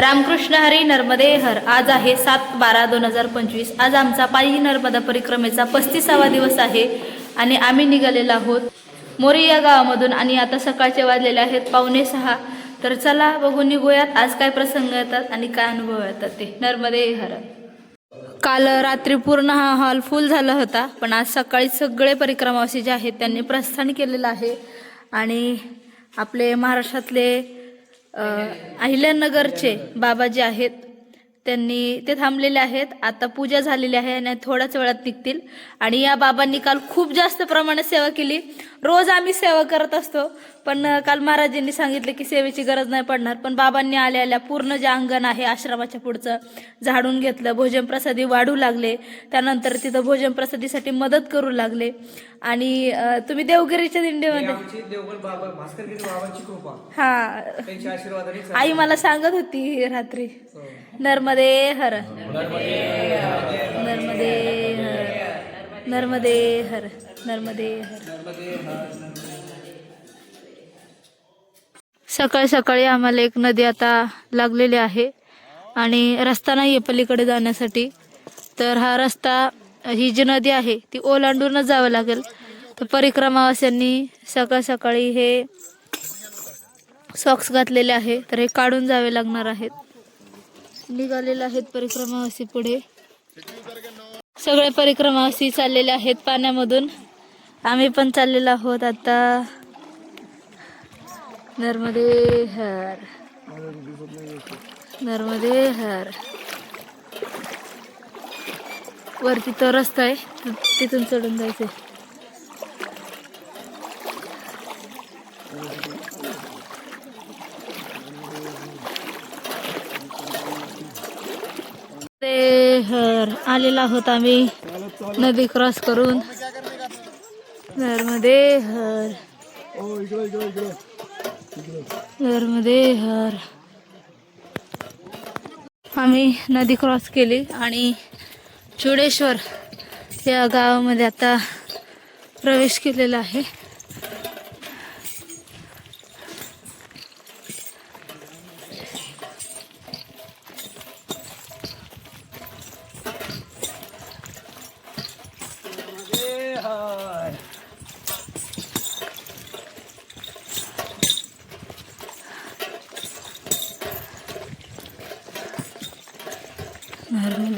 रामकृष्ण हरी नर्मदे हर. आज आहे सात बारा दोन हजार पंचवीस. आज आमचा पायी नर्मदा परिक्रमेचा पस्तीसावा दिवस आहे आणि आम्ही निघालेलो आहोत मोरी या गावामधून. आणि आता सकाळचे वाजलेले आहेत पावणे सहा. तर चला बघून निघूयात. आज काय प्रसंग येतात आणि काय अनुभव येतात ते. नर्मदे हर. काल रात्री पूर्ण हा हॉल फुल झाला होता पण आज सकाळी सगळे परिक्रमावासी जे आहेत त्यांनी प्रस्थान केलेलं आहे. आणि आपले महाराष्ट्रातले अहिल्यानगरचे बाबा जे आहेत. त्यांनी ते थांबलेले आहेत. आता पूजा झालेली आहे आणि थोड्याच वेळात निघतील. आणि या बाबांनी काल खूप जास्त प्रमाणात सेवा केली. रोज आम्ही सेवा करत असतो. पण काल महाराजांनी सांगितले की सेवेची गरज नाही पडणार. पण बाबांनी आल्या आल्या पूर्ण जे अंगण आहे आश्रमाच्या पुढचं झाडून घेतलं. भोजन प्रसादी वाढू लागले. त्यानंतर तिथं भोजन प्रसादीसाठी मदत करू लागले. आणि तुम्ही देवगिरीच्या दिंडीमध्ये आमची देवगण बाबा भास्करगिरी बाबांची कृपा. हा. त्यांच्या आशीर्वादाने आई मला सांगत होती रात्री. हो. नर्मदे हर. नर्मदे हर. नर्मदे हर. नर्मदे सकाळी सकाळी आम्हाला एक नदी आता लागलेली आहे आणि रस्ता नाही आहे पलीकडे जाण्यासाठी. तर हा रस्ता ही जी नदी आहे ती ओलांडूनच जावं लागेल. तर परिक्रमावास्यांनी सकाळ सकाळी हे सॉक्स घातलेले आहे तर हे काढून जावे लागणार आहेत. निघालेले आहेत परिक्रमावासी पुढे. सगळे परिक्रमावासी चाललेले आहेत पाण्यामधून. आम्ही पण चाललेलो आहोत आता. नर्मदे हर. नर्मदे हर. वरती तो रस्ता आहे. तिथून चढून जायचं ते हर. आलेला आहोत आम्ही. नदी क्रॉस करून. नर्मदे हर. नर्मदे हर. आम्ही नदी क्रॉस केली आणि चुडेश्वर या गावामध्ये आता प्रवेश केलेला आहे.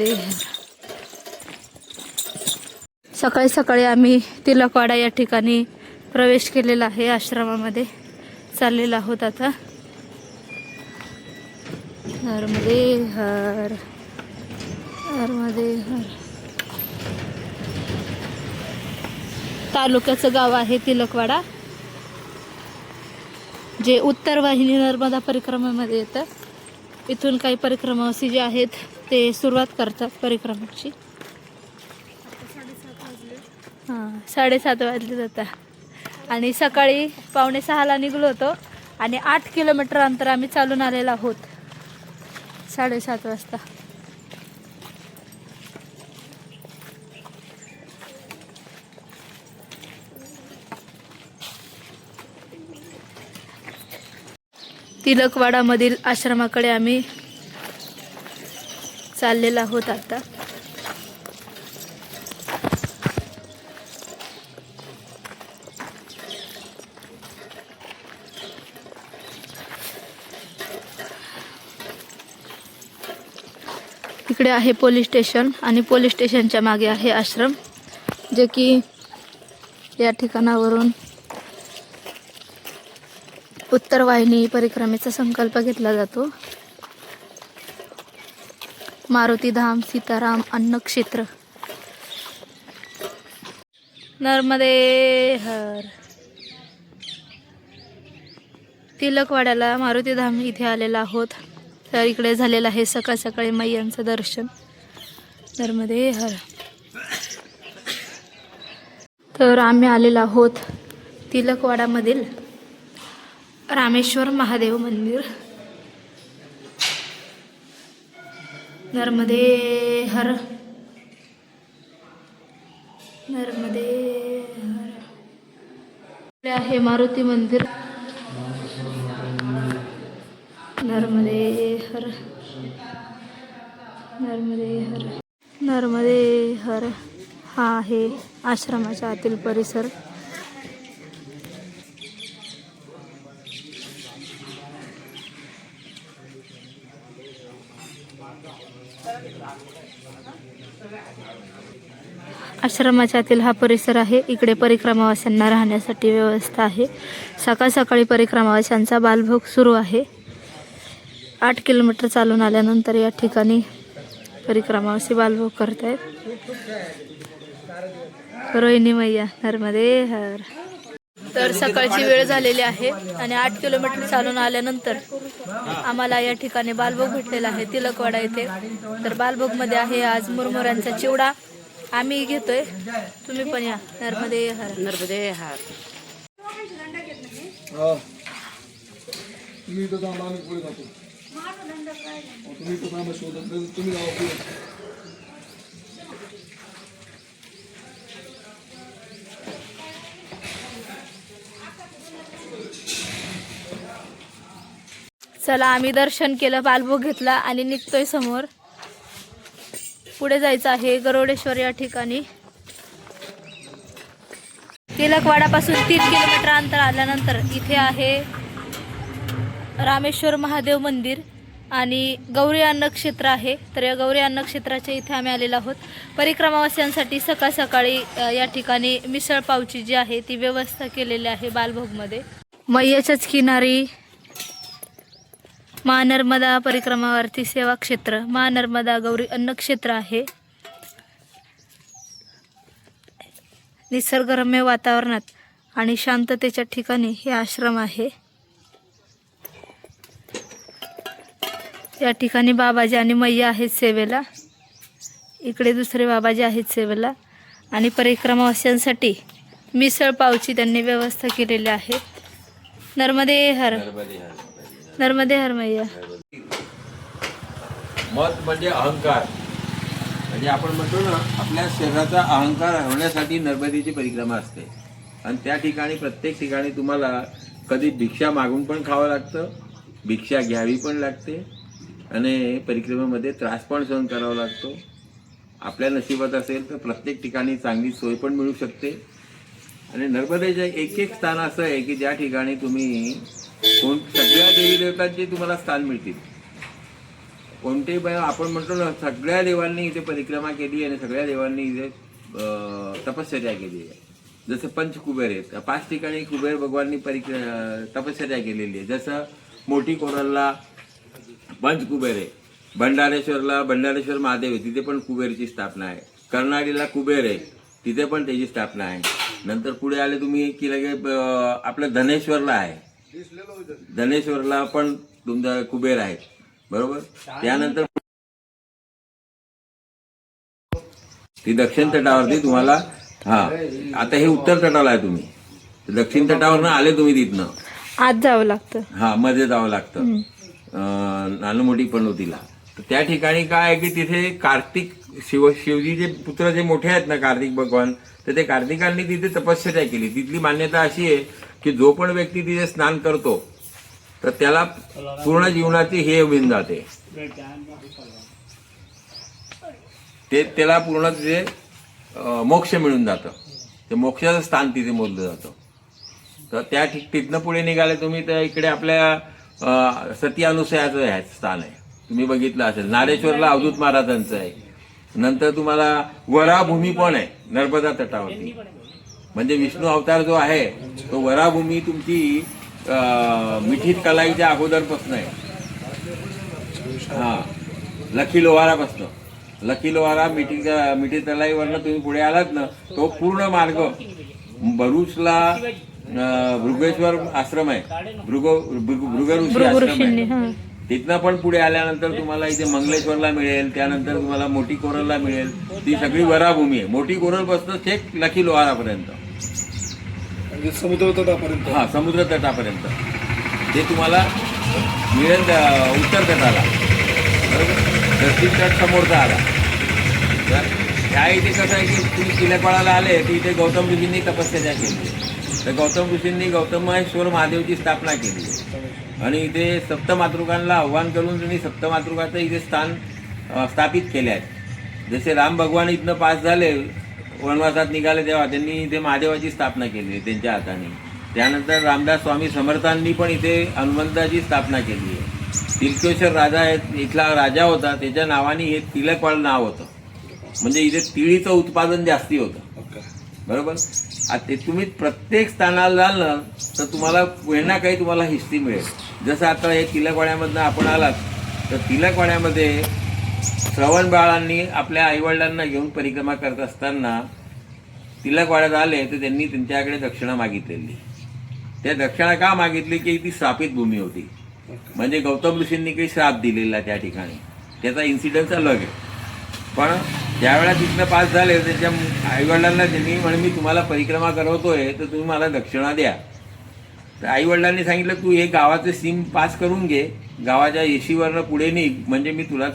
नर्मदे सकाळी सकाळी आम्ही तिलकवाडा या ठिकाणी प्रवेश केलेला आहे आश्रमामध्ये चाललेलो आहोत आता. हरमदे हर हरमदे हर. तालुक्याचं गाव आहे तिलकवाडा जे उत्तर वाहिनी नर्मदा परिक्रमेमध्ये येतं. इथून काही परिक्रमावासी जे आहेत ते सुरुवात करतात परिक्रमेची. हां साडेसात वाजले जाता आणि सकाळी पावणे सहाला निघलो होतो आणि आठ किलोमीटर अंतर आम्ही चालून आलेलो आहोत. साडेसात वाजता. तिलकवाडामधील आश्रमाकडे आम्ही चाललेला आहोत आता. इकडे आहे पोलीस स्टेशन आणि पोलीस स्टेशनच्या मागे आहे आश्रम जे की या ठिकाणावरून उत्तर वाहिनी परिक्रमेचा संकल्प घेतला जातो. मारुतीधाम सीताराम अन्नक्षेत्र नर्मदे हर. तिलकवाड्याला मारुतीधाम इथे आलेला आहोत. तर इकडे झालेलं आहे सकाळ सकाळी मैयांचं दर्शन. नर्मदे हर. तर आम्ही आलेलो आहोत तिलकवाडामधील रामेश्वर महादेव मंदिर. नर्मदे हर। नर्मदे हर। आहे मारुती मंदिर। नर्मदे हर। नर्मदे हर। नर्मदे हर। हा आहे आश्रमाच्या आतील परिसर। आश्रमाच्या आतील हा परिसर आहे. इकडे परिक्रमावाश्यांना राहण्यासाठी व्यवस्था आहे. सकाळ सकाळी परिक्रमावाश्यांचा बालभोग सुरू आहे. आठ किलोमीटर चालून आल्यानंतर या ठिकाणी परिक्रमावासी बालभोग करत आहेत रोहिणी मैया नर्मदे हर तर सकाळची वेळ झालेली आहे आणि आठ किलोमीटर चालून आल्यानंतर आम्हाला या ठिकाणी बालभोग भेटलेला आहे तिलकवाडा येथे. तर बालभोगमध्ये आहे आज मुरमुऱ्यांचा चिवडा. आम्ही घेतोय. तुम्ही पण या. नर्मदे हर. नर्मदे हार. तुम्ही इथं थांबा आम्ही पुढे जातो अहो, तुम्ही इथं थांबा शोधत नाही, तुम्ही जावा पुढे चला आम्ही दर्शन केलं बालभोग घेतला आणि निघतोय समोर. पुढे जायचं आहे गरोडेश्वर या ठिकाणी. तिलकवाडापासून तीन किलोमीटर अंतर आल्यानंतर इथे आहे रामेश्वर महादेव मंदिर आणि गौरी अन्नक्षेत्र आहे. तर या गौरी अन्नक्षेत्राच्या इथे आम्ही आलेलो आहोत. परिक्रमावास्यांसाठी सकाळ सकाळी या ठिकाणी मिसळ पावची जी आहे ती व्यवस्था केलेली आहे बालभोगमध्ये. मैयाच्याच किनारी महानर्मदा परिक्रमावरती सेवा क्षेत्र. महानर्मदा गौरी अन्न क्षेत्र आहे. निसर्गरम्य वातावरणात आणि शांततेच्या ठिकाणी हे आश्रम आहे. या ठिकाणी बाबाजी आणि मैया आहेत सेवेला. इकडे दुसरे बाबाजी आहेत सेवेला. आणि परिक्रमावास्यांसाठी मिसळ पावची त्यांनी व्यवस्था केलेली आहे. नर्मदे हर. नर्मदे हर मैया मत म्हणजे अहंकार. म्हणजे आपण म्हणतो ना आपल्या शरीराचा अहंकार हरवण्यासाठी नर्मदेची परिक्रमा असते. आणि त्या ठिकाणी प्रत्येक ठिकाणी तुम्हाला कधी भिक्षा मागून पण खावं लागतं भिक्षा घ्यावी पण लागते आणि परिक्रमेमध्ये त्रास पण सहन करावा लागतो. आपल्या नशिबात असेल तर प्रत्येक ठिकाणी चांगली सोय पण मिळू शकते. आणि नर्मदेचं एक एक स्थान असं आहे की ज्या ठिकाणी तुम्ही कोण सगळ्या देवी देवतांचे तुम्हाला स्थान मिळतील. कोणते आपण म्हणतो ना सगळ्या देवांनी इथे परिक्रमा केली आणि सगळ्या देवांनी इथे तपश्चर्या केली आहे. जसं पंच कुबेर आहेत. पाच ठिकाणी कुबेर भगवाननी परिक्र तपश्चर्या केलेली आहे. जसं मोठी कोरलला पंच कुबेर आहे. भंडारेश्वरला भंडारेश्वर महादेव आहे. तिथे पण कुबेरची स्थापना आहे. कर्नाळीला कुबेर आहे. तिथे पण त्याची स्थापना आहे. नंतर पुढे आले तुम्ही की लगे आपलं धनेश्वरला आहे. धनेश्वरला पण तुमचा कुबेर आहे बरोबर? त्यानंतर ती दक्षिण तटावरती तुम्हाला हा. आता हे उत्तर तटाला आहे तुम्ही. दक्षिण तटावरनं आले तुम्ही तिथनं. आज जावं लागतं. हा मध्ये जावं लागतं. अं, नानमोठी पनोतीला. तर त्या ठिकाणी काय आहे की तिथे कार्तिक शिव शिवजीचे पुत्र जे मोठे आहेत ना कार्तिक भगवान तर ते कार्तिकांनी तिथे तपश्चर्या केली. तिथली मान्यता अशी आहे की जो पण व्यक्ती तिथे स्नान करतो तर त्याला पूर्ण जीवनाची हे होऊन जाते. ते त्याला पूर्ण तिथे मोक्ष मिळून जातं. ते मोक्षाचं स्थान तिथे मोजलं जातं. तर त्या ठिक तिथनं पुढे निघाले तुम्ही तर इकडे आपल्या सती अनुसयाचं आहे स्थान आहे. तुम्ही बघितलं असेल नारेश्वरला अवधूत महाराजांचं आहे. नंतर तुम्हाला वराभूमी पण आहे नर्मदा तटावरती. म्हणजे विष्णू अवतार जो आहे तो वराभूमी तुमची मिठीत कलाईच्या अगोदरपासून आहे. हा. लकी लोहारापासनं. लकी लोहारा मिठी मिठी तलाईवरनं तुम्ही पुढे आलात ना तो पूर्ण मार्ग भरूचला भृगेश्वर आश्रम आहे. भृग भृग ऋषी आश्रम आहे. तिथनं पण पुढे आल्यानंतर तुम्हाला इथे मंगलेश्वरला मिळेल त्यानंतर तुम्हाला मोठी कोरलला मिळेल. ती सगळी वराभूमी आहे. मोठी कोरलपासून थेट लकी लोहारापर्यंत. म्हणजे समुद्र तटापर्यंत. हा समुद्र तटापर्यंत. ते तुम्हाला मिळेल उत्तर तटाला. बरोबर? दक्षिण तट समोरचा आला. तर ह्या इथे कसं आहे की तुम्ही किल्ल्यापाळाला आले तर इथे गौतम ऋषींनी तपश्चर्या केली. तर गौतम ऋषींनी गौतमेश्वर महादेवची स्थापना केली. आणि इथे सप्तमातृकांना आव्हान करून त्यांनी सप्तमातृकाचं इथे स्थान स्थापित केले आहेत जसे राम भगवान इथनं पास झाले वनवासात निघाले तेव्हा त्यांनी इथे महादेवाची स्थापना केली आहे त्यांच्या हाताने. त्यानंतर रामदास स्वामी समर्थांनी पण इथे हनुमंताची स्थापना केली आहे. तिलकेश्वर राजा आहेत इथला राजा होता त्याच्या नावाने हे तिलकवाड नाव होतं. म्हणजे इथे तिळीचं उत्पादन जास्ती होतं. बरोबर? आता ते तुम्ही प्रत्येक स्थानाला जाल तर तुम्हाला काही ना काही तुम्हाला हिस्ट्री मिळेल. जसं आता हे तिलकवाड्यामधनं आपण आलात तर तिलकवाड्यामध्ये श्रवण बाळांनी आपल्या आईवडिलांना घेऊन परिक्रमा करत असताना तिलकवाड्यात आले तर त्यांनी त्यांच्याकडे दक्षिणा मागितलेली. त्या दक्षिणा का मागितली? की ती श्रापित भूमी होती. म्हणजे गौतम ऋषींनी काही श्राप दिलेला त्या ठिकाणी. त्याचा इन्सिडन्स अलग आहे. पण ज्यावेळेला तिथनं पास झाले त्याच्या आईवडिलांना त्यांनी म्हणे मी तुम्हाला परिक्रमा करवतोय तर तुम्ही मला दक्षिणा द्या. तर आईवडिलांनी सांगितलं तू हे गावाचं सीम पास करून घे. गावाच्या येशीवरनं पुढे निघ. म्हणजे मी तुला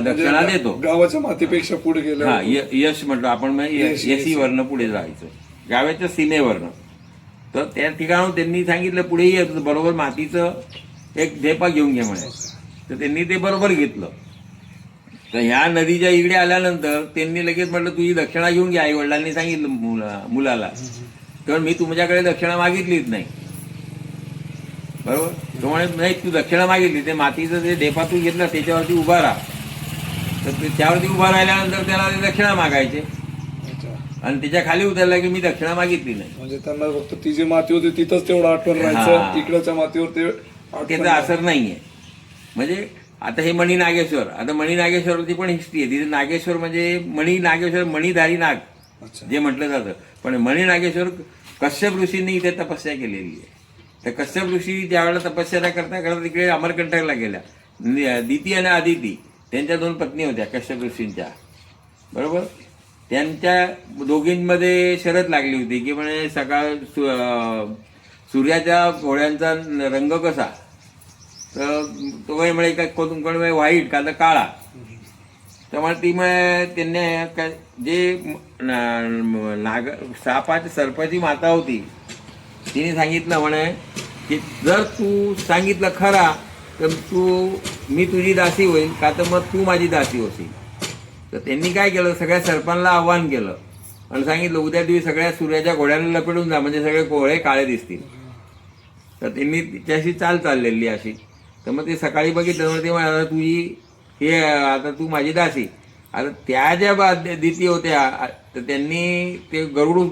दक्षिणा म्हणजे देतो. गावाच्या मातीपेक्षा पुढे गेलं हा यश म्हटलं. आपण यश, यश. येसीवरनं पुढे जायचं. गावाच्या सीमेवरनं. तर त्या ठिकाणून त्यांनी सांगितलं पुढे ये बरोबर मातीचं एक ढेपा घेऊन घे म्हणे. तर त्यांनी ते बरोबर घेतलं. तर ह्या नदीच्या इकडे आल्यानंतर त्यांनी लगेच म्हटलं तुझी दक्षिणा घेऊन घ्या आई वडिलांनी सांगितलं मुला मुलाला. तर मी तुमच्याकडे दक्षिणा मागितलीच नाही. बरोबर? तो म्हणे नाही तू दक्षिणा मागितली ते मातीचं जे ढेपा तू घेतला त्याच्यावरती उभा राहा. तर ते त्यावरती उभा राहिल्यानंतर त्याला ते दक्षिणा मागायचे. आणि त्याच्याखाली उतरला की मी दक्षिणा मागितली नाही. म्हणजे त्यांना फक्त ती जी माती होती तिथंच तेवढं आठवण. राहायचं. इकडच्या मातीवर ते त्याचा असर नाहीये. म्हणजे आता हे मणी नागेश्वर आता मणी नागेश्वरची पण हिस्ट्री आहे. तिथे नागेश्वर म्हणजे मणी नागेश्वर मणिधारी नाग जे म्हटलं जातं. पण मणी नागेश्वर कश्यप ऋषींनी इथे तपस्या केलेली आहे. तर कश्यप ऋषी ज्यावेळेला तपस्या करता करता तिकडे अमरकंटकला गेल्या. दिती आणि आदिती त्यांच्या दोन पत्नी होत्या कश्यप ऋषींच्या. बरोबर? त्यांच्या दोघींमध्ये शरत लागली होती की म्हणे सकाळ सूर्याच्या घोड्यांचा रंग कसा? तर तो काही म्हणे का कोण कोण म्हणे व्हाईट का? तर काळा. त्यामुळे ती म्हणे त्यांनी काय जे नाग सापाची सर्पाची माता होती तिने सांगितलं म्हणे की जर तू सांगितलं खरा तर तू मी तुझी दासी होईल का तर मग तू माझी दासी होशील. तर त्यांनी काय केलं? सगळ्या सर्पांना आव्हान केलं. आणि सांगितलं उद्या दिवशी सगळ्या सूर्याच्या घोड्याला लपेटून जा म्हणजे सगळे कोहळे काळे दिसतील. तर त्यांनी तिच्याशी चाल चाललेली अशी. तर मग ते सकाळी बघितलं मग ते म्हणाले, तुझी हे आता तू माझी दासी. आता त्या ज्या बा- दिती होत्या तर त्यांनी ते गरुड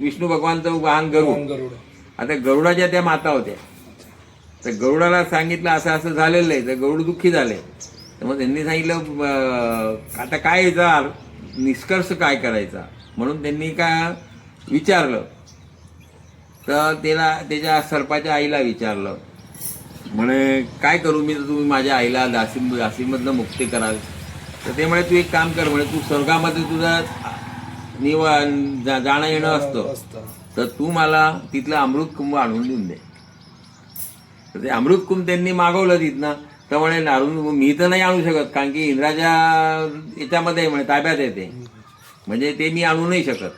विष्णू भगवानचं वाहन गरुड. गरुड. आता गरुडाच्या त्या माता होत्या. तर गरुडाला सांगितलं असं असं झालेलं आहे. तर गरुड दुःखी झाले. तर मग त्यांनी सांगितलं आता काय याचा निष्कर्ष काय करायचा? म्हणून त्यांनी काय विचारलं. तर त्याला त्याच्या सर्पाच्या आईला विचारलं. म्हणे काय करू मी? तर तुम्ही माझ्या आईला दासी दासीमधनं मुक्ती कराल. तर ते म्हणे तू एक काम कर म्हणे तू स्वर्गामध्ये तुझं निव जा- जाणं येणं असतं. असतं. तर तू मला तिथलं अमृत कुंभ आणून देऊन दे. तर ते अमृत कुंभ त्यांनी मागवलं तिथनं. तर म्हणे नारून मी तर नाही आणू शकत कारण की इंद्राच्या याच्यामध्ये आहे म्हणे ताब्यात येते म्हणजे ते मी आणू नाही शकत.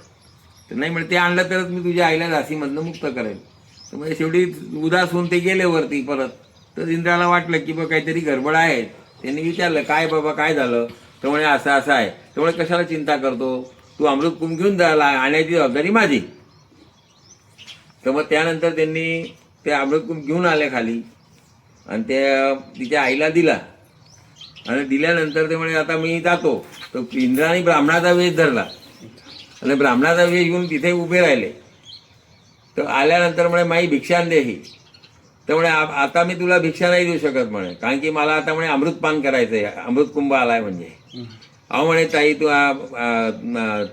तर नाही म्हणे ते आणलं तरच मी तुझ्या आईला दासीमधनं मुक्त करेल म्हणजे शेवटी उदास होऊन ते गेले वरती परत. तर इंद्राला वाटलं की बा काहीतरी गडबड आहे. त्यांनी विचारलं काय बाबा काय झालं? तर म्हणे असं असं आहे. तर म्हणे कशाला चिंता करतो? तू अमृत कुंभ घेऊन जायला आणायची जबाबदारी माझी. तर मग त्यानंतर त्यांनी ते अमृतकुंभ घेऊन आले खाली. आणि त्या तिच्या आईला दिला. आणि दिल्यानंतर ते म्हणे आता मी जातो. तर इंद्राने ब्राह्मणाचा वेश धरला. आणि ब्राह्मणाचा वेश घेऊन तिथे उभे राहिले. तर आल्यानंतर म्हणे माई भिक्षा दे ही. तर म्हणे "आ- आता मी तुला भिक्षा नाही देऊ शकत म्हणे. कारण की मला आता म्हणे अमृतपान करायचं आहे अमृतकुंभ आलाय म्हणजे. अहो म्हणे ताई तू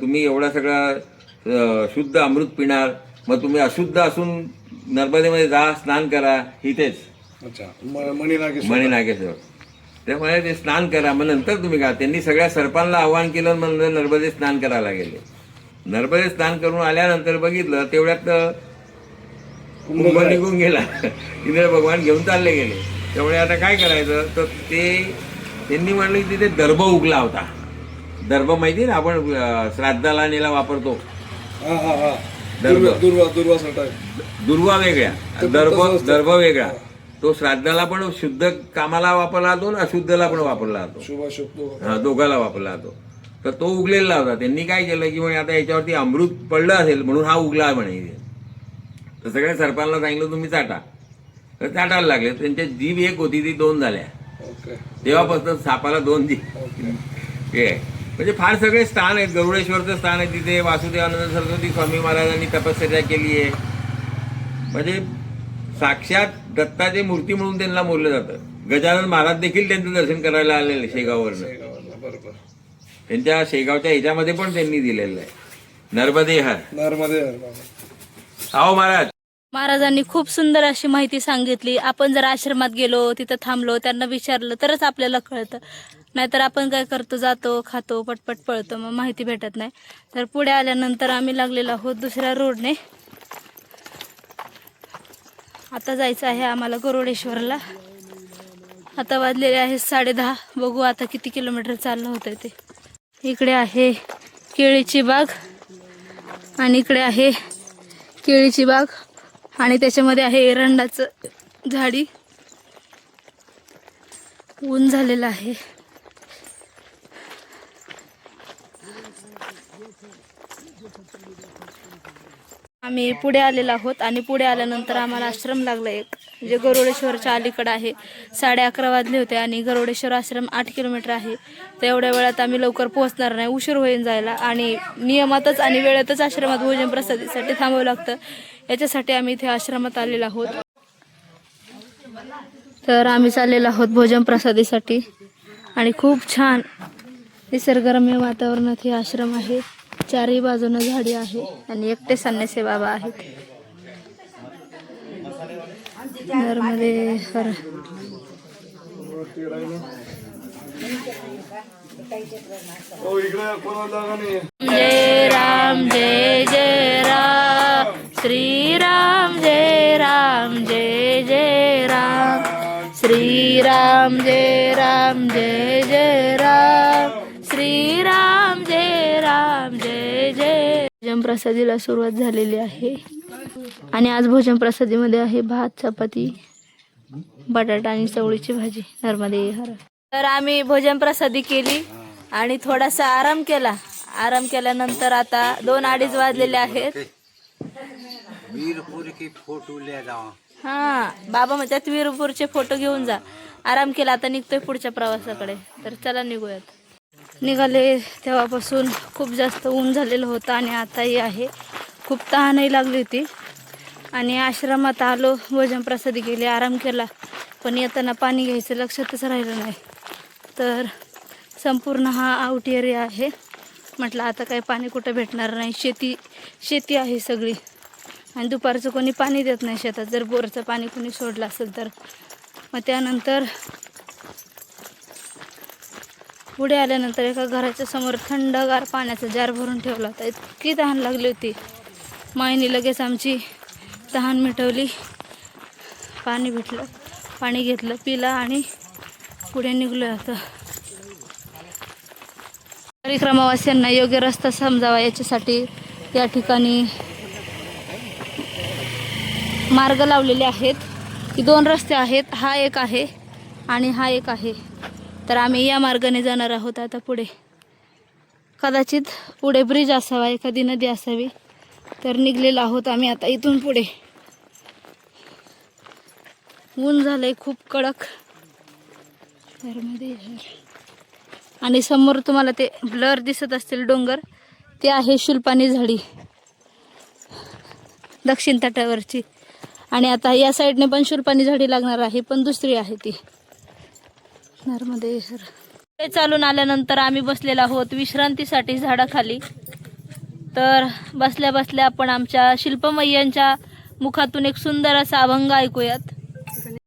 तुम्ही एवढं सगळं शुद्ध अमृत पिणार मग तुम्ही अशुद्ध असून नर्मदेमध्ये जा स्नान करा इथेच. मणी नागेश्वर त्यामुळे ते स्नान करा. मग नंतर तुम्ही का त्यांनी सगळ्या सर्पांना आव्हान केलं मग नंतर नर्मदे स्नान करायला गेले नर्मदे स्नान करून आल्यानंतर बघितलं तेवढ्यात कुंभ निघून गेला. इंद्र भगवान घेऊन चालले गेले. त्यामुळे आता काय करायचं? तर ते त्यांनी म्हणलं की तिथे दर्भ उगला होता. दर्भ माहिती आहे ना? आपण श्राद्धाला नेला वापरतो. हा हा हा. दर्भ. दुर्वा वेगळ्या दर्भ. दर्भ वेगळा. तो श्राद्धाला पण शुद्ध कामाला वापरला जातो आणि अशुद्धला पण वापरला जातो. हा दोघाला वापरला जातो. तर तो उगलेला होता. त्यांनी काय केलं की म्हणे आता याच्यावरती अमृत पडलं असेल म्हणून हा उगला म्हणे. तर सगळ्या सरपांना सांगितलं तुम्ही चाटा. तर चाटायला लागले. त्यांच्या जीभ एक होती ती दोन झाल्या. तेव्हापासून सापाला दोन जीभ. हे. आहे. म्हणजे फार सगळे स्थान आहेत. गरुडेश्वरचं स्थान आहे तिथे. वासुदेवानंद सरस्वती स्वामी महाराजांनी तपश्चर्या केली आहे. म्हणजे साक्षात दत्ताची मूर्ती म्हणून त्यांना मोडलं जातं. गजानन महाराज देखील त्यांचं दर्शन करायला आलेले शेगाववरनं बरोबर. त्यांच्या शेगावच्या ह्याच्यामध्ये पण त्यांनी दिलेलं आहे. नर्मदे हर. नर्मदे हर बाबा. आओ महाराज. महाराजांनी खूप सुंदर अशी माहिती सांगितली. आपण जर आश्रमात गेलो तिथं थांबलो त्यांना विचारलं तरच आपल्याला कळतं. नाहीतर आपण काय करतो जातो खातो पटपट पळतो मग माहिती भेटत नाही. तर पुढे आल्यानंतर आम्ही लागलेलो आहोत दुसऱ्या रोडने. आता जायचं आहे आम्हाला गरुडेश्वरला. आता वाजलेले आहे साडे दहा बघू आता किती किलोमीटर चाललं होतं ते. इकडे आहे केळीची बाग आणि इकडे आहे केळीची बाग. आणि त्याच्यामध्ये आहे एरंडाचं झाडी. ऊन झालेलं आहे. आम्ही पुढे आलेलो आहोत आणि पुढे आल्यानंतर आम्हाला आश्रम लागला एक जे गरुडेश्वरच्या अलीकडे आहे. साडे अकरा वाजले होते आणि गरुडेश्वर आश्रम आठ किलोमीटर आहे. तर एवढ्या वेळात आम्ही लवकर पोहोचणार नाही उशीर होईल जायला. आणि नियमातच आणि वेळेतच आश्रमात भोजन प्रसादीसाठी थांबावं लागतं. याच्यासाठी आम्ही इथे आश्रमात आलेलो आहोत. तर आम्ही चाललेलो आहोत भोजन प्रसादीसाठी. आणि खूप छान निसर्गरम्य वातावरणात हे आश्रम आहे. चारही बाजूनं झाडी आहे आणि एकटे संन्यासी बाबा आहेत. नर्मदे हर हो, इकडे जागा नाही जय राम जय जय राम. श्री राम जय राम जय जय राम. श्री राम जय राम जय जय राम. श्री राम जय राम जय जय. भोजन प्रसादीला सुरुवात झालेली आहे. आणि आज भोजन प्रसादीमध्ये आहे भात चपाती बटाटा आणि चवळीची भाजी. नर्मदे हर तर आम्ही भोजन प्रसादी केली आणि थोडासा आराम केला. आराम केल्यानंतर आता दोन अडीच वाजलेले आहेत. हा बाबा म्हणतात वीरपूरचे फोटो घेऊन जा. आराम केला आता निघतोय पुढच्या प्रवासाकडे. तर चला निघूयात. निघाले तेव्हापासून खूप जास्त ऊन झालेलं होतं आणि आताही आहे. खूप तहानही लागली होती. आणि आश्रमात आलो भोजन प्रसादी गेले आराम केला. पण येताना पाणी घ्यायचं लक्षातच राहिलं नाही. तर संपूर्ण हा आउट एरिया आहे. म्हटलं आता काही पाणी कुठं भेटणार नाही. शेती शेती आहे सगळी. आणि दुपारचं कोणी पाणी देत नाही शेतात. जर बोरचं पाणी कोणी सोडलं असेल तर. मग त्यानंतर पुढे आल्यानंतर एका घराच्या समोर थंडगार पाण्याचा जार भरून ठेवला होता. इतकी तहान लागली होती. मायनी लगेच आमची तहान मिटवली. पाणी भेटलं. पाणी घेतलं पिलं आणि पुढे निघलो आता. परिक्रमावासियांना योग्य रस्ता समजावा याच्यासाठी या ठिकाणी मार्ग लावलेले आहेत. की दोन रस्ते आहेत. हा एक आहे आणि हा एक आहे. तर आम्ही या मार्गाने जाणार आहोत आता पुढे. कदाचित पुढे ब्रिज असावा एखादी नदी असावी. तर निघलेलो आहोत आम्ही आता इथून पुढे. ऊन झालंय खूप कडक. नर्मदे आणि समोर तुम्हाला ते ब्लर दिसत असतील डोंगर ते आहे शुल्पानी झाडी. दक्षिण तटावरची. आणि आता या साईडने पण शुल्पानी झाडी लागणार आहे पण दुसरी आहे ती. नर्मदे चालून आल्यानंतर आम्ही बसलेलो आहोत विश्रांतीसाठी झाडाखाली. तर बसल्या बसल्या आपण आमच्या शिल्पमय्यांच्या मुखातून एक सुंदर असा अभंग ऐकूयात.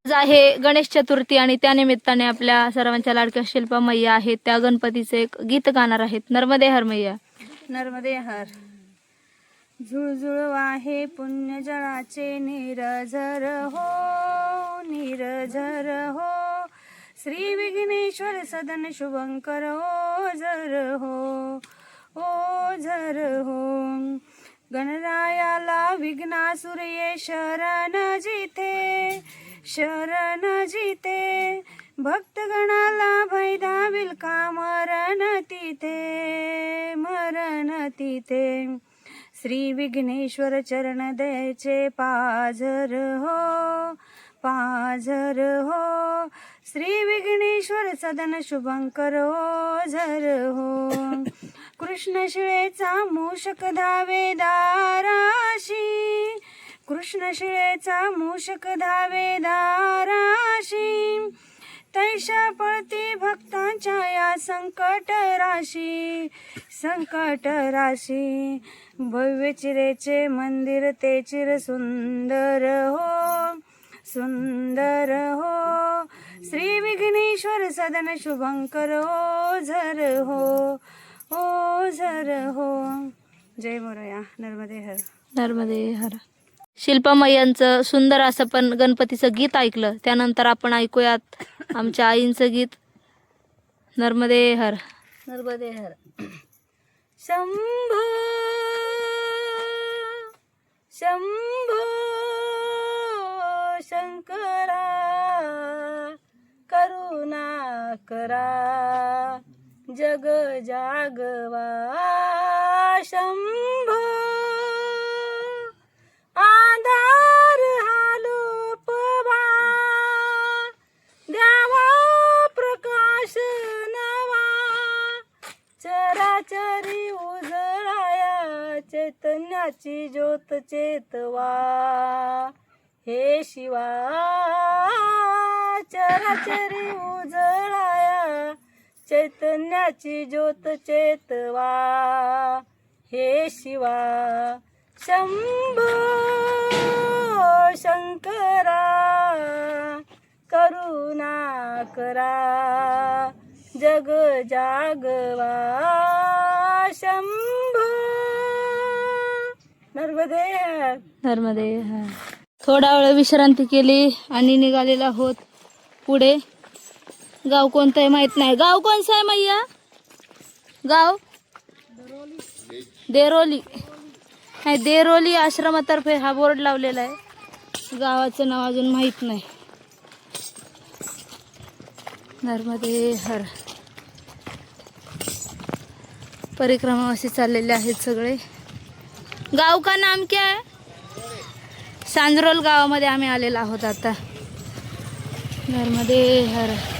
आज आहे गणेश चतुर्थी आणि त्यानिमित्ताने आपल्या सर्वांच्या लाडक्या शिल्पा मैया आहेत. त्या गणपतीचे एक गीत गाणार आहेत. नर्मदे हर मैया. नर्मदे हर. झुळझुळ वाहे पुण्य जळाचे निरझर हो निरझर हो. श्री विघ्नेश्वर सदन शुभंकर ओ झर हो ओ झर हो. गणरायाला विघ्नासुर ये शरण जिथे शरण जिथे. भक्तगणाला भय दाविल का मरण तिथे मरण तिथे. श्री विघ्नेश्वर चरण दयचे पाझर हो पाझर हो. श्री विघ्नेश्वर सदन शुभंकर हो झर हो. कृष्ण शिळेचा मूषक धावे दाराशी. कृष्ण शिळेचा मूषक धावे दाराशी. तैशा पळती भक्तांच्या या संकट राशी. संकट राशी. भव्य चिरेचे मंदिर ते चिर सुंदर हो. सुंदर हो. श्री विघ्नेश्वर सदन शुभंकर हो झर हो. हो झर हो. जय मोरया नर्मदे हर. नर्मदे हर. शिल्पामय्यांचं सुंदर असं पण गणपतीचं गीत ऐकलं. त्यानंतर आपण ऐकूयात आमच्या आईंचं गीत. नर्मदे हर. नर्मदे हर. शंभो शंभो शंकरा करुणा करा. जग जागवा शंभो. आधार हालोपवा द्यावा प्रकाश नवा. चराचरी उजळाया चैतन्याची ज्योत चेतवा. हे शिवा चराचरी उजळाया चैतन्याची ज्योत चेतवा. हे शिवा शंभो शंकरा करुणा करा. जग जागवा शंभो नर्मदे नर्मदे थोडा वेळ विश्रांती केली आणि निघालेला होत पुढे. गाव कोणतं आहे माहीत नाही. गाव कोणचं आहे मैया? गाव? देरोली. नाही देरोली आश्रमातर्फे हा बोर्ड लावलेला आहे. गावाचं नाव अजून माहीत नाही. नर्मदे हर. परिक्रमा असे चाललेले आहेत सगळे. गाव का नाम क्या है? सांजरोल गावामध्ये आम्ही आलेलो आहोत आता. नर्मदे हर.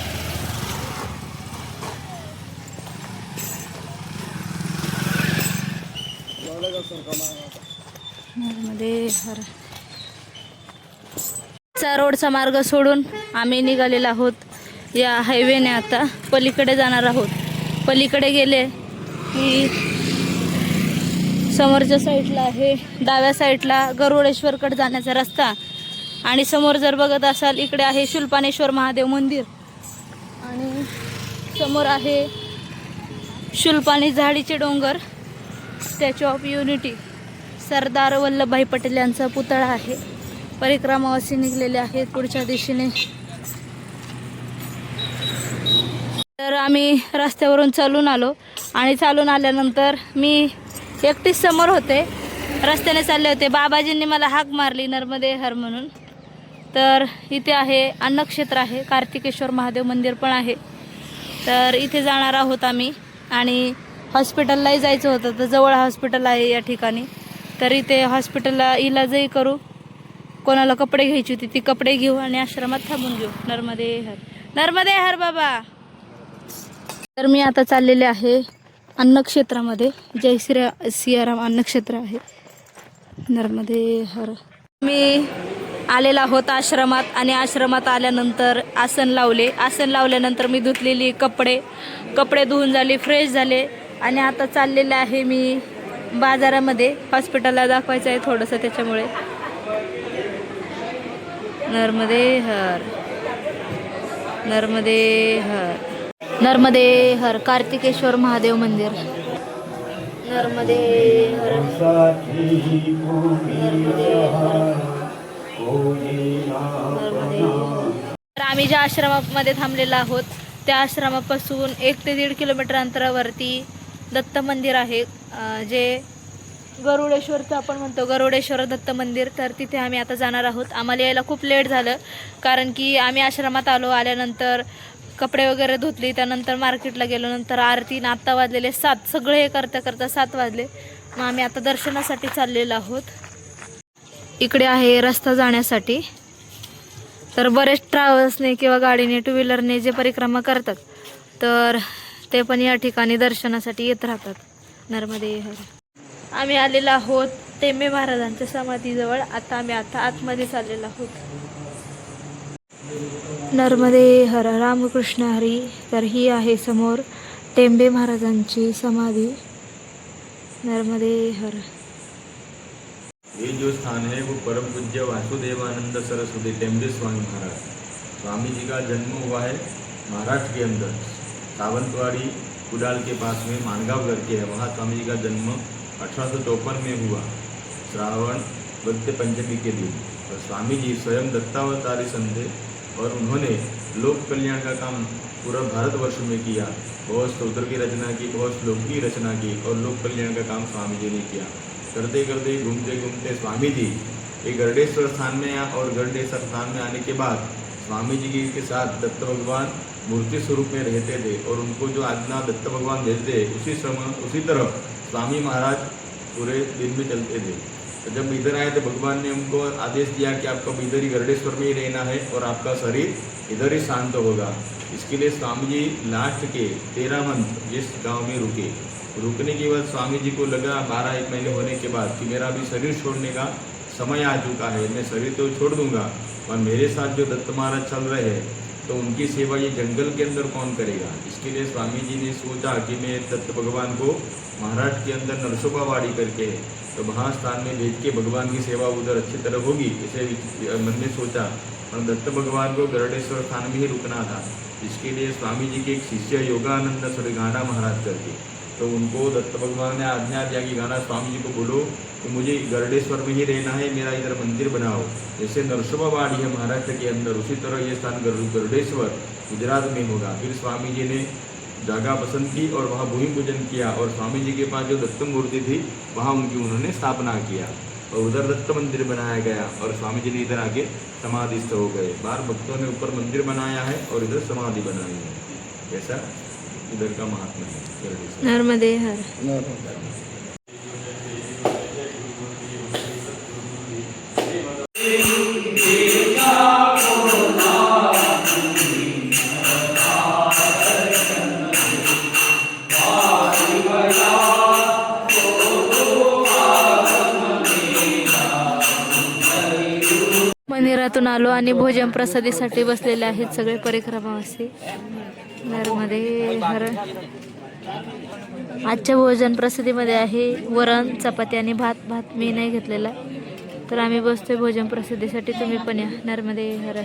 चा रोडचा मार्ग सोडून आम्ही निघालेलो आहोत. या हायवेने आता पलीकडे जाणार आहोत. पलीकडे गेले की समोरच्या साईडला आहे. डाव्या साईडला गरुडेश्वरकडे जाण्याचा रस्ता. आणि समोर जर बघत असाल इकडे आहे शुल्पानेश्वर महादेव मंदिर. आणि समोर आहे शुल्पानी झाडीचे डोंगर. Statue of unity Sardar Vallabhbhai Patel यांचा पुतळा आहे. परिक्रमावासी निघलेले आहेत पुढच्या दिशेने. तर आम्ही रस्त्यावरून चालून आलो आणि चालून आल्यानंतर मी एकटीच समोर होते. रस्त्याने चालले होते. बाबाजींनी मला हाक मारली नर्मदे हर म्हणून. तर इथे आहे अन्नक्षेत्र आहे. कार्तिकेश्वर महादेव मंदिर पण आहे. तर इथे जाणार आहोत आम्ही आणि हॉस्पिटललाही जायचं होतं. तर जवळ हॉस्पिटल आहे या ठिकाणी. तरी ते हॉस्पिटलला इलाजही करू. कोणाला कपडे घ्यायची होती ती कपडे घेऊ आणि आश्रमात थांबून घेऊ. नर्मदे हर. नर्मदे हर बाबा! तर मी आता चाललेले आहे अन्नक्षेत्रामध्ये. जय श्री सियाराम अन्नक्षेत्र आहे. नर्मदे हर. मी आलेला होता आश्रमात आणि आश्रमात आल्यानंतर आसन लावले. आसन लावल्यानंतर मी धुतलेली कपडे. कपडे धुवून झाले फ्रेश झाले. आणि आता चाललेले आहे मी बाजारामध्ये. हॉस्पिटलला दाखवायचं आहे थोडंसं त्याच्यामुळे. नर्मदे हर. नर्मदे हर. नर्मदे हर कार्तिकेश्वर महादेव मंदिर. नर्मदे हर. नर्मदे तर आम्ही ज्या आश्रमामध्ये थांबलेलो आहोत त्या आश्रमापासून एक ते दीड किलोमीटर अंतरावरती दत्त मंदिर आहे जे गरुडेश्वरचं आपण म्हणतो गरुडेश्वर दत्त मंदिर. तर तिथे आम्ही आता जाणार आहोत. आम्हाला यायला खूप लेट झालं कारण की आम्ही आश्रमात आलो आल्यानंतर कपडे वगैरे धुतली त्यानंतर मार्केटला गेलो नंतर आरती आत्ता वाजलेले सात सगळे हे करता करता सात वाजले. मग आम्ही आता दर्शनासाठी चाललेलो आहोत. इकडे आहे रस्ता जाण्यासाठी. तर बरेच ट्रॅव्हल्सने किंवा गाडीने टू व्हीलरने जे परिक्रमा करतात तर ते पण या ठिकाणी दर्शनासाठी येत राहतात. नर्मदे हर आम्ही आलेलो आहोत टेंबे महाराजांच्या समाधीजवळ. आता आम्ही आता आतमध्ये चाललेलो आहोत. नर्मदे हर रामकृष्ण हरी तर ही आहे समोर टेंबे महाराजांची समाधी. नर्मदे हर. ये जो स्थान है वो परम पूज्य वासुदेवानंद सरस्वती टेम्बे स्वामी महाराज. स्वामी जी का जन्म हुआ है महाराष्ट्र के अंदर. सावंतवाड़ी कुडाल के पास में मानगांव करके है। वहाँ स्वामी जी का जन्म अठारह सौ चौपन में हुआ, श्रावण वक्त पंचमी के दिन। और स्वामी जी स्वयं दत्तावतारी थे और उन्होंने लोक कल्याण का काम पूरा भारतवर्ष में किया। बहुत स्त्रोत्र की रचना की, बहुत श्लोक की रचना की और लोक कल्याण का काम स्वामी जी ने किया। करते करते घूमते घूमते स्वामी जी एक गरुडेश्वर स्थान में आया और गरुडेश्वर स्थान में आने के बाद स्वामी जी के साथ दत्त भगवान मूर्ति स्वरूप में रहते थे और उनको जो आज्ञा दत्त भगवान देते उसी समय, उसी तरह स्वामी महाराज पूरे दिन में चलते थे। तो जब इधर आए तो भगवान ने उनको आदेश दिया कि आपको इधर ही गरुडेश्वर में ही रहना है और आपका शरीर इधर ही शांत होगा। इसके लिए स्वामी जी लास्ट के तेरह मंथ जिस गाँव में रुके। रुकने के बाद स्वामी जी को लगा बारह एक महीने होने के बाद कि मेरा अभी शरीर छोड़ने का समय आ चुका है, मैं शरीर तो छोड़ दूँगा और मेरे साथ जो दत्त महाराज चल रहे हैं तो उनकी सेवा ये जंगल के अंदर कौन करेगा? इसके लिए स्वामी जी ने सोचा कि मैं दत्त भगवान को महाराष्ट्र के अंदर नरसोबावाड़ी करके तो वहाँ स्थान में भेज के भगवान की सेवा उधर अच्छी तरह होगी, इसे मन ने सोचा। और दत्त भगवान को गरडेश्वर स्थान में ही रुकना था। इसके लिए स्वामी जी के एक शिष्य योगानंद सरगाना महाराज करके। तो उनको दत्त भगवान ने आज्ञा दिया कि गाना स्वामी जी को बोलो, कि मुझे गरुडेश्वर में ही रहना है, मेरा इधर मंदिर बनाओ। जैसे नरसोबावाड़ी है महाराष्ट्र के अंदर, उसी तरह ये स्थान गरु- गरुडेश्वर गुजरात में होगा। फिर स्वामी जी ने जगह पसंद की और वहाँ भूमि पूजन किया और स्वामी जी के पास जो दत्त मूर्ति थी, वहाँ उनकी उन्होंने स्थापना किया और उधर दत्त मंदिर बनाया गया और स्वामी जी ने इधर आके समाधिस्थ हो गए। बाहर भक्तों ने ऊपर मंदिर बनाया है और इधर समाधि बनाई है। ऐसा इधर का महात्मा है नर्मदे हर. मंदिरातून आलो आणि भोजन प्रसादीसाठी बसलेले आहेत सगळे परिक्रमावासी नरमध्ये हर आजच्या भोजन प्रसिद्धीमध्ये आहे वरण चपाती आणि भात. भात मी नाही घेतलेला. तर आम्ही बसतोय भोजन प्रसिद्धीसाठी. तुम्ही पण या. नर्मदे हर